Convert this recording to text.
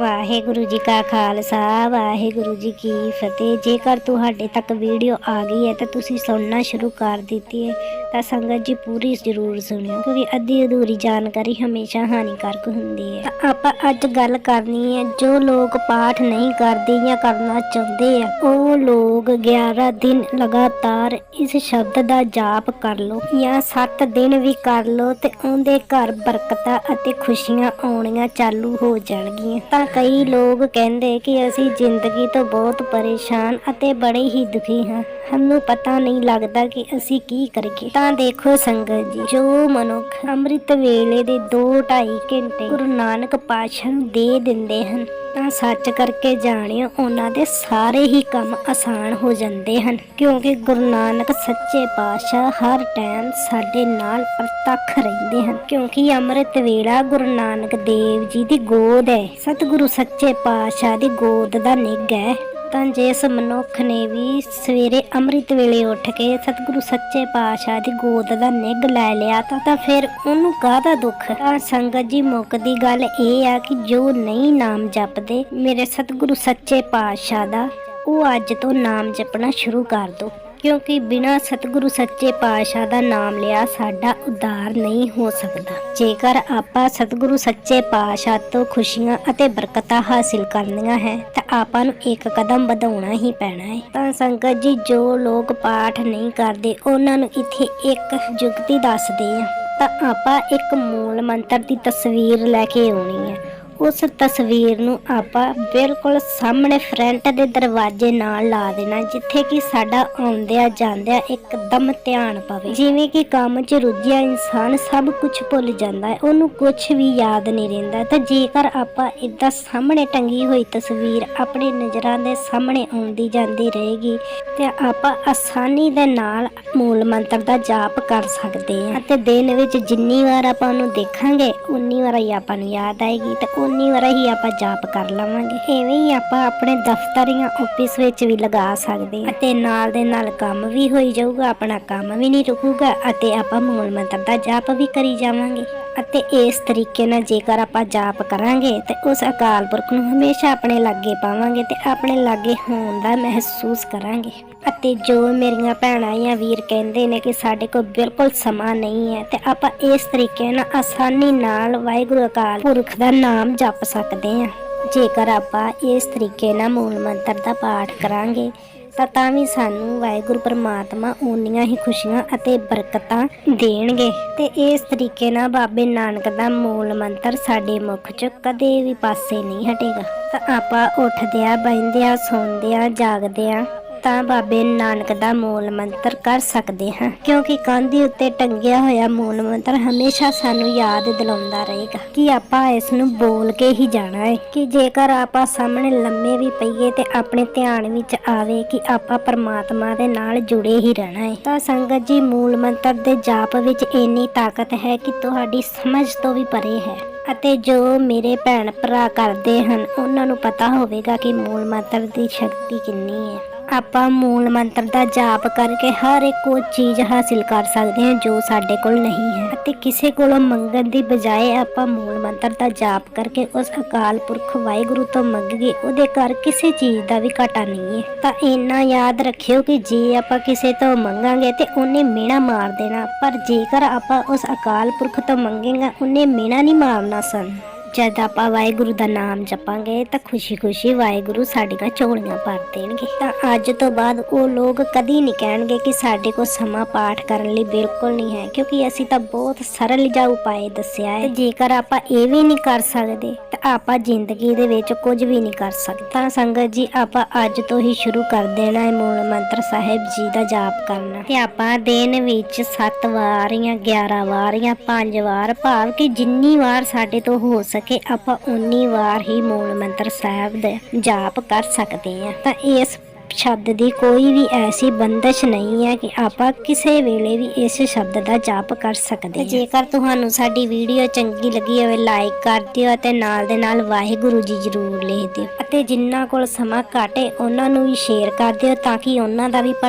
ਵਾਹਿਗੁਰੂ ਜੀ ਕਾ ਖਾਲਸਾ, ਵਾਹਿਗੁਰੂ ਜੀ ਕੀ ਫਤਿਹ। ਜੇਕਰ ਤੁਹਾਡੇ ਤੱਕ ਵੀਡੀਓ ਆ ਗਈ ਹੈ ਤਾਂ ਤੁਸੀਂ ਸੁਣਨਾ ਸ਼ੁਰੂ ਕਰ ਦਿੱਤੀ ਹੈ। ਤਾਂ ਸੰਗਤ ਜੀ ਪੂਰੀ ਜ਼ਰੂਰ ਸੁਣਿਓ, ਕਿਉਂਕਿ ਅੱਧੀ ਅਧੂਰੀ ਜਾਣਕਾਰੀ ਹਮੇਸ਼ਾ ਹਾਨੀਕਾਰਕ ਹੁੰਦੀ ਹੈ। ਤਾਂ ਆਪਾਂ ਅੱਜ ਗੱਲ ਕਰਨੀ ਹੈ, ਜੋ ਲੋਕ ਪਾਠ ਨਹੀਂ ਕਰਦੇ ਜਾਂ ਕਰਨਾ ਚਾਹੁੰਦੇ ਆ, ਉਹ ਲੋਕ 11 ਦਿਨ ਲਗਾਤਾਰ ਇਸ ਸ਼ਬਦ ਦਾ ਜਾਪ ਕਰ ਲਓ ਜਾਂ 7 ਦਿਨ ਵੀ ਕਰ ਲਓ ਤੇ ਉਹਦੇ ਘਰ ਬਰਕਤਾਂ ਅਤੇ ਖੁਸ਼ੀਆਂ ਆਉਣੀਆਂ ਚਾਲੂ ਹੋ ਜਾਣਗੀਆਂ। ਤਾਂ ਕਈ ਲੋਕ ਕਹਿੰਦੇ ਕਿ ਅਸੀਂ ਜ਼ਿੰਦਗੀ ਤੋਂ ਬਹੁਤ ਪਰੇਸ਼ਾਨ ਅਤੇ ਬੜੇ ਹੀ ਦੁਖੀ ਹਾਂ। ਸਾਨੂੰ ਪਤਾ ਨਹੀਂ ਲੱਗਦਾ ਕਿ ਅਸੀਂ ਕੀ ਕਰੀਏ। ਤਾਂ ਦੇਖੋ ਸੰਗਤ ਜੀ, ਜੋ ਮਨੁੱਖ ਅੰਮ੍ਰਿਤ ਵੇਲੇ ਦੇ 2.5 ਘੰਟੇ ਗੁਰੂ ਨਾਨਕ ਪਾਤਸ਼ਾਹ ਨੂੰ ਦੇ ਦਿੰਦੇ ਹਨ ਤਾਂ ਸੱਚ ਕਰਕੇ ਜਾਣਿਓ, ਉਹਨਾਂ ਦੇ ਸਾਰੇ ਹੀ ਕੰਮ ਆਸਾਨ ਹੋ ਜਾਂਦੇ ਹਨ, ਕਿਉਂਕਿ ਗੁਰੂ ਨਾਨਕ ਸੱਚੇ ਪਾਤਸ਼ਾਹ ਹਰ ਟਾਈਮ ਸਾਡੇ ਨਾਲ ਪ੍ਰਤੱਖ ਰਹਿੰਦੇ ਹਨ, ਕਿਉਂਕਿ ਅੰਮ੍ਰਿਤ ਵੇਲਾ ਗੁਰੂ ਨਾਨਕ ਦੇਵ ਜੀ ਦੀ ਗੋਦ ਹੈ, ਸਤਿਗੁਰੂ ਸੱਚੇ ਪਾਤਸ਼ਾਹ ਦੀ ਗੋਦ ਦਾ ਨਿੱਘ ਹੈ। ਤਾਂ ਜਿਸ ਮਨੁੱਖ ਨੇ ਵੀ ਸਵੇਰੇ ਅੰਮ੍ਰਿਤ ਵੇਲੇ ਉੱਠ ਕੇ ਸਤਿਗੁਰੂ ਸੱਚੇ ਪਾਤਸ਼ਾਹ ਦੀ ਗੋਦ ਦਾ ਨਿੱਘ ਲੈ ਲਿਆ ਤਾਂ ਤਾਂ ਫਿਰ ਉਹਨੂੰ ਕਾਹਦਾ ਦੁੱਖ? ਤਾਂ ਸੰਗਤ ਜੀ ਮੁੱਕ ਦੀ ਗੱਲ ਇਹ ਆ ਕਿ ਜੋ ਨਹੀਂ ਨਾਮ ਜਪਦੇ, ਮੇਰੇ ਸਤਿਗੁਰੂ ਸੱਚੇ ਪਾਤਸ਼ਾਹ ਦਾ, ਉਹ ਅੱਜ ਤੋਂ ਨਾਮ ਜਪਣਾ ਸ਼ੁਰੂ ਕਰ ਦੋ ਕਿਉਂਕਿ ਬਿਨਾ ਸਤਿਗੁਰੂ ਸੱਚੇ ਪਾਤਸ਼ਾਹ ਦਾ ਨਾਮ ਲਿਆ ਸਾਡਾ ਉਦਾਰ ਨਹੀਂ ਹੋ ਸਕਦਾ। ਜੇਕਰ ਆਪਾਂ ਸਤਿਗੁਰੂ ਸੱਚੇ ਪਾਤਸ਼ਾਹ ਤੋਂ ਖੁਸ਼ੀਆਂ ਅਤੇ ਬਰਕਤਾਂ ਹਾਸਿਲ ਕਰਨੀਆਂ ਹੈ, ਤਾਂ ਆਪਾਂ ਨੂੰ ਇੱਕ ਕਦਮ ਵਧਾਉਣਾ ਹੀ ਪੈਣਾ ਹੈ। ਤਾਂ ਸੰਗਤ ਜੀ, ਜੋ ਲੋਕ ਪਾਠ ਨਹੀਂ ਕਰਦੇ, ਉਹਨਾਂ ਨੂੰ ਇੱਥੇ ਇੱਕ ਜੁਗਤੀ ਦੱਸਦੇ ਆ ਤਾਂ ਆਪਾਂ ਇੱਕ ਮੂਲ ਮੰਤਰ ਦੀ ਤਸਵੀਰ ਲੈ ਕੇ ਆਉਣੀ ਹੈ। ਉਸ ਤਸਵੀਰ ਨੂੰ ਆਪਾਂ ਬਿਲਕੁਲ ਸਾਹਮਣੇ ਫਰੰਟ ਦੇ ਦਰਵਾਜ਼ੇ ਨਾਲ ਲਾ ਦੇਣਾ, ਜਿੱਥੇ ਕਿ ਸਾਡਾ ਆਉਂਦਿਆਂ ਜਾਂਦਿਆਂ ਇੱਕਦਮ ਧਿਆਨ ਪਵੇ। ਜਿਵੇਂ ਕਿ ਕੰਮ 'ਚ ਰੁੱਝਿਆ ਇਨਸਾਨ ਸਭ ਕੁਝ ਭੁੱਲ ਜਾਂਦਾ ਹੈ, ਉਹਨੂੰ ਕੁਝ ਵੀ ਯਾਦ ਨਹੀਂ ਰਹਿੰਦਾ। ਤਾਂ ਜੇਕਰ ਆਪਾਂ ਇਦਾਂ ਸਾਹਮਣੇ ਟੰਗੀ ਹੋਈ ਤਸਵੀਰ ਆਪਣੀ ਨਜ਼ਰਾਂ ਦੇ ਸਾਹਮਣੇ ਆਉਂਦੀ ਜਾਂਦੀ ਰਹੇਗੀ, ਤੇ ਆਪਾਂ ਆਸਾਨੀ ਦੇ ਨਾਲ ਮੂਲ ਮੰਤਰ ਦਾ ਜਾਪ ਕਰ ਸਕਦੇ ਹਾਂ। ਅਤੇ ਦਿਨ ਵਿੱਚ ਜਿੰਨੀ ਵਾਰ ਆਪਾਂ ਉਹਨੂੰ ਦੇਖਾਂਗੇ, ਉਨੀ ਵਾਰ ਹੀ ਆਪਾਂ ਨੂੰ ਯਾਦ ਆਏਗੀ, ਤੇ ਉਨੀ ਵਾਰ ਹੀ ਆਪਾਂ ਜਾਪ ਕਰ ਲਵਾਂਗੇ। ਐਵੇਂ ਹੀ ਆਪਾਂ ਆਪਣੇ ਦਫ਼ਤਰ ਜਾਂ ਆਫਿਸ ਵਿੱਚ ਵੀ ਲਗਾ ਸਕਦੇ ਹਾਂ। ਅਤੇ ਨਾਲ ਦੇ ਨਾਲ ਕੰਮ ਵੀ ਹੋਈ ਜਾਊਗਾ, ਆਪਣਾ ਕੰਮ ਵੀ ਨਹੀਂ ਰੁਕੂਗਾ, ਅਤੇ ਆਪਾਂ ਮੂਲ ਮੰਤਰ ਦਾ ਜਾਪ ਵੀ ਕਰੀ ਜਾਵਾਂਗੇ। ਅਤੇ ਇਸ ਤਰੀਕੇ ਨਾਲ ਜੇਕਰ ਆਪਾਂ ਜਾਪ ਕਰਾਂਗੇ ਤੇ ਉਸ ਅਕਾਲ ਪੁਰਖ ਨੂੰ ਹਮੇਸ਼ਾ ਆਪਣੇ ਲਾਗੇ ਪਾਵਾਂਗੇ ਤੇ ਆਪਣੇ ਲਾਗੇ ਹੋਣ ਦਾ ਮਹਿਸੂਸ ਕਰਾਂਗੇ। ਅਤੇ ਜੋ ਮੇਰੀਆਂ ਭੈਣਾਂ ਜਾਂ ਵੀਰ ਕਹਿੰਦੇ ਨੇ ਕਿ ਸਾਡੇ ਕੋਲ ਬਿਲਕੁਲ ਸਮਾਂ ਨਹੀਂ ਹੈ ਤੇ ਆਪਾਂ ਇਸ ਤਰੀਕੇ ਨਾਲ ਆਸਾਨੀ ਨਾਲ ਵਾਹਿਗੁਰੂ ਅਕਾਲ ਪੁਰਖ ਦਾ ਨਾਮ ਜਪ ਸਕਦੇ ਹਾਂ। ਜੇਕਰ ਆਪਾਂ ਇਸ ਤਰੀਕੇ ਨਾਲ ਮੂਲ ਮੰਤਰ ਦਾ ਪਾਠ ਕਰਾਂਗੇ ਤਾਂ ਤਾਂ ਵੀ ਸਾਨੂੰ ਵਾਹਿਗੁਰੂ ਪਰਮਾਤਮਾ ਓਨੀਆਂ ਹੀ ਖੁਸ਼ੀਆਂ ਅਤੇ ਬਰਕਤਾਂ ਦੇਣਗੇ ਤੇ ਇਸ ਤਰੀਕੇ ਨਾਲ ਬਾਬੇ ਨਾਨਕ ਦਾ ਮੂਲ ਮੰਤਰ ਸਾਡੇ ਮੁਖ 'ਚ ਕਦੇ ਵੀ ਪਾਸੇ ਨਹੀਂ ਹਟੇਗਾ। ਤਾਂ ਆਪਾਂ ਉੱਠਦਿਆਂ ਬੈਠਦਿਆਂ ਸੌਂਦਿਆਂ, ਜਾਗਦਿਆਂ ਤਾਂ ਬਾਬੇ ਨਾਨਕ ਦਾ ਮੂਲ ਮੰਤਰ ਕਰ ਸਕਦੇ ਹਾਂ, ਕਿਉਂਕਿ ਕੰਧੀ ਉੱਤੇ ਟੰਗਿਆ ਹੋਇਆ ਮੂਲ ਮੰਤਰ ਹਮੇਸ਼ਾ ਸਾਨੂੰ ਯਾਦ ਦਿਲਾਉਂਦਾ ਰਹੇਗਾ ਕਿ ਆਪਾਂ ਇਸ ਨੂੰ ਬੋਲ ਕੇ ਹੀ ਜਾਣਾ ਹੈ, ਕਿ ਜੇਕਰ ਆਪਾਂ ਸਾਹਮਣੇ ਲੰਮੇ ਵੀ ਪਈਏ ਤੇ ਆਪਣੇ ਧਿਆਨ ਵਿੱਚ ਆਵੇ ਕਿ ਆਪਾਂ ਪਰਮਾਤਮਾ ਦੇ ਨਾਲ ਜੁੜੇ ਹੀ ਰਹਿਣਾ ਹੈ, ਤਾਂ ਸੰਗਤ ਜੀ ਮੂਲ ਮੰਤਰ ਦੇ ਜਾਪ ਵਿੱਚ ਇੰਨੀ ਤਾਕਤ ਹੈ ਕਿ ਤੁਹਾਡੀ ਸਮਝ ਤੋਂ ਵੀ ਪਰੇ ਹੈ। ਅਤੇ ਜੋ ਮੇਰੇ ਭੈਣ ਭਰਾ ਕਰਦੇ ਹਨ, ਉਹਨਾਂ ਨੂੰ ਪਤਾ ਹੋਵੇਗਾ ਕਿ ਮੂਲ ਮੰਤਰ ਦੀ ਸ਼ਕਤੀ ਕਿੰਨੀ ਹੈ। ਆਪਾਂ ਮੂਲ ਮੰਤਰ ਦਾ ਜਾਪ ਕਰਕੇ ਹਰ ਇੱਕ ਉਹ ਚੀਜ਼ ਹਾਸਿਲ ਕਰ ਸਕਦੇ ਹਾਂ ਜੋ ਸਾਡੇ ਕੋਲ ਨਹੀਂ ਹੈ। ਅਤੇ ਕਿਸੇ ਕੋਲੋਂ ਮੰਗਣ ਦੀ ਬਜਾਏ ਆਪਾਂ ਮੂਲ ਮੰਤਰ ਦਾ ਜਾਪ ਕਰਕੇ ਉਸ ਅਕਾਲ ਪੁਰਖ ਵਾਹਿਗੁਰੂ ਤੋਂ ਮੰਗੀਏ, ਉਹਦੇ ਘਰ ਕਿਸੇ ਚੀਜ਼ ਦਾ ਵੀ ਘਾਟਾ ਨਹੀਂ ਹੈ। ਤਾਂ ਇੰਨਾ ਯਾਦ ਰੱਖਿਓ ਕਿ ਜੇ ਆਪਾਂ ਕਿਸੇ ਤੋਂ ਮੰਗਾਂਗੇ ਤੇ ਉਹਨੇ ਮਿਹਣਾ ਮਾਰ ਦੇਣਾ, ਪਰ ਜੇਕਰ ਆਪਾਂ ਉਸ ਅਕਾਲ ਪੁਰਖ ਤੋਂ ਮੰਗੇਗਾ, ਉਹਨੇ ਮਿਹਣਾ ਨਹੀਂ ਮਾਰਨਾ ਸਨ। ਜਦ ਆਪਾਂ ਵਾਹਿਗੁਰੂ ਦਾ ਨਾਮ ਜਪਾਂਗੇ ਤਾਂ ਖੁਸ਼ੀ-ਖੁਸ਼ੀ ਵਾਹਿਗੁਰੂ ਸਾਡੀਆਂ ਝੋਲੀਆਂ ਭਰ ਦੇਣਗੇ। ਤਾਂ ਅੱਜ ਤੋਂ ਬਾਅਦ ਉਹ ਲੋਕ ਕਦੀ ਨਹੀਂ ਕਹਿਣਗੇ ਕਿ ਸਾਡੇ ਕੋਲ ਸਮਾਂ ਪਾਠ ਕਰਨ ਲਈ ਬਿਲਕੁਲ ਨਹੀਂ ਹੈ, ਕਿਉਂਕਿ ਅਸੀਂ ਤਾਂ ਬਹੁਤ ਸਰਲ ਜਿਹਾ ਉਪਾਅ ਦੱਸਿਆ ਹੈ। ਜੇਕਰ ਆਪਾਂ ਇਹ ਵੀ ਨਹੀਂ ਕਰ ਸਕਦੇ, ਤਾਂ ਆਪਾਂ ਜ਼ਿੰਦਗੀ ਦੇ ਵਿੱਚ ਕੁਝ ਵੀ ਨਹੀਂ ਕਰ ਸਕਦੇ। ਤਾਂ ਸੰਗਤ ਜੀ, ਆਪਾਂ ਅੱਜ ਤੋਂ ਹੀ ਸ਼ੁਰੂ ਕਰ ਦੇਣਾ ਹੈ ਮੂਲ ਮੰਤਰ ਸਾਹਿਬ ਜੀ ਦਾ ਜਾਪ ਕਰਨਾ। ਤੇ ਆਪਾਂ ਦਿਨ ਵਿੱਚ 7 ਵਾਰ ਜਾਂ 11 ਵਾਰ ਜਾਂ 5 ਵਾਰ, ਭਾਵ ਕਿ ਜਿੰਨੀ ਵਾਰ ਸਾਡੇ ਤੋਂ ਹੋ ਸਕੇ ਆਪਾਂ ਉਨੀ ਵਾਰ ਹੀ ਮੂਲ ਮੰਤਰ ਸਾਹਿਬ ਦਾ ਜਾਪ ਕਰ ਸਕਦੇ ਹਾਂ ਤਾਂ ਇਸ ਸ਼ਬਦ ਦੀ ਕੋਈ ਵੀ ਐਸੀ ਬੰਦਸ਼ ਨਹੀਂ ਹੈ ਕਿ ਆਪਾਂ ਕਿਸੇ ਵੇਲੇ ਵੀ ਇਸ ਸ਼ਬਦ ਦਾ ਜਾਪ ਕਰ ਸਕਦੇ ਹਾਂ। ਜੇਕਰ ਤੁਹਾਨੂੰ ਸਾਡੀ ਵੀਡੀਓ ਚੰਗੀ ਲੱਗੀ ਹੋਵੇ ਲਾਈਕ ਕਰ ਦਿਓ ਅਤੇ ਨਾਲ ਦੇ ਨਾਲ ਵਾਹਿਗੁਰੂ ਜੀ ਜ਼ਰੂਰ ਲਿਖ ਦਿਓ। ਅਤੇ ਜਿਨ੍ਹਾਂ ਕੋਲ ਸਮਾਂ ਘੱਟ ਉਹਨਾਂ ਨੂੰ ਵੀ ਸ਼ੇਅਰ ਕਰ ਦਿਓ ਤਾਂ ਕਿ ਉਹਨਾਂ ਦਾ ਵੀ ਭਲਾ